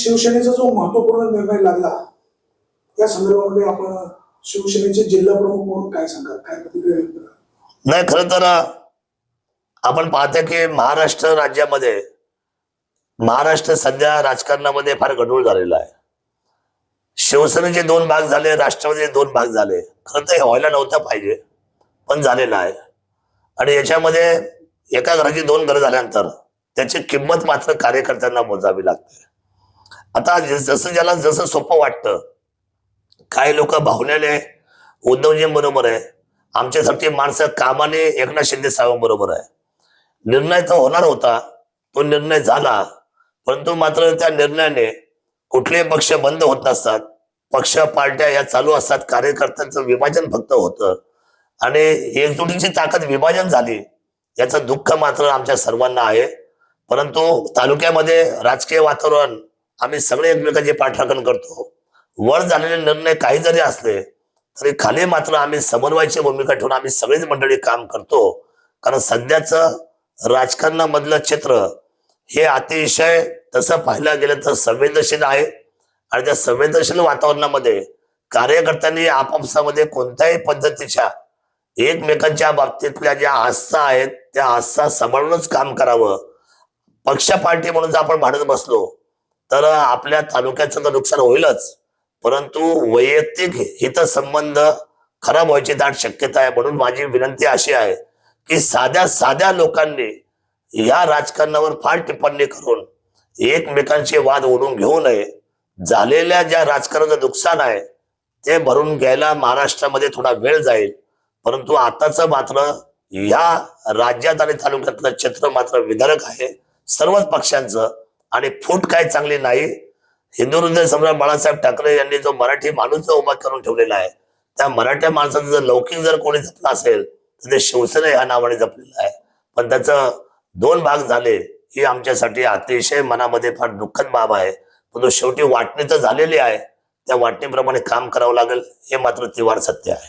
शिवसेनेचा जो महत्त्वपूर्ण निर्णय लागला त्या संदर्भामध्ये आपण शिवसेनेचे जिल्हा प्रमुख म्हणून काय सांगाल? काय प्रतिक्रिया व्यक्त नाही खरं तर आपण पाहतो की महाराष्ट्र राज्यामध्ये महाराष्ट्र सध्या राजकारणामध्ये फार गडूळ झालेला आहे. शिवसेनेचे दोन भाग झाले राष्ट्रवादीचे दोन भाग झाले. खरं तर हे व्हायला नव्हतं पाहिजे पण झालेलं आहे. आणि याच्यामध्ये एका घराची दोन घरं झाल्यानंतर त्याची किंमत मात्र कार्यकर्त्यांना मोजावी लागते. आता जसं ज्याला जसं सोपं वाटतं. काही लोक भावनेने उद्धवजी बरोबर आहे. आमच्यासाठी माणसं कामाने एकनाथ शिंदे साहेबांबरोबर आहे. निर्णय तर होणार होता. तो निर्णय झाला. परंतु मात्र त्या निर्णयाने कुठलेही पक्ष बंद होत नसतात. पक्ष पार्ट्या या चालू असतात. कार्यकर्त्यांचं विभाजन फक्त होतं. आणि एकजुटीची ताकद विभाजन झाली. याचं दुःख मात्र आमच्या सर्वांना आहे. परंतु तालुक्यामध्ये राजकीय वातावरण आम्ही सगळे एकमेकांचे पाठराखण करतो. वर झालेले निर्णय काही जरी असले तरी खाली मात्र आम्ही समन्वयाची भूमिका ठेवून आम्ही सगळीच मंडळी काम करतो. कारण सध्याचं राजकारणामधलं क्षेत्र हे अतिशय तसं पाहायला गेलं तर संवेदनशील आहे. आणि त्या संवेदनशील वातावरणामध्ये कार्यकर्त्यांनी आपापसामध्ये कोणत्याही पद्धतीच्या एकमेकांच्या बाबतीतल्या ज्या आस्था आहेत त्या आस्था सांभाळूनच काम करावं. पक्ष पार्टी म्हणून जर आपण भांडत बसलो तर आपल्या तालुक्याचं तर नुकसान होईलच. परंतु वैयक्तिक हितसंबंध खराब व्हायची दाट शक्यता आहे म्हणून माझी विनंती अशी आहे की साध्या साध्या लोकांनी या राजकारणावर फार टिप्पणी करून एकमेकांचे वाद ओढून घेऊ नये. झालेल्या ज्या राजकारणाचं नुकसान आहे ते भरून घ्यायला महाराष्ट्रामध्ये थोडा वेळ जाईल. परंतु आताच मात्र या राज्यात आणि तालुक्यातलं क्षेत्र मात्र विधारक आहे. सर्वच पक्षांचं आणि फूट काय चांगली नाही. हिंदू हृदय सम्राट बाळासाहेब ठाकरे यांनी जो मराठी माणूस जो उभा करून ठेवलेला आहे त्या मराठ्या माणसाचं जर लौकिक जर कोणी जपलं असेल तर ते शिवसेना या नावाने जपलेलं आहे. पण त्याचं दोन भाग झाले. ही आमच्यासाठी अतिशय मनामध्ये फार दुःखद बाब आहे. पण तो शेवटी वाटणी तर झालेली आहे. त्या वाटणीप्रमाणे काम करावं लागेल हे मात्र तिवार सत्य आहे.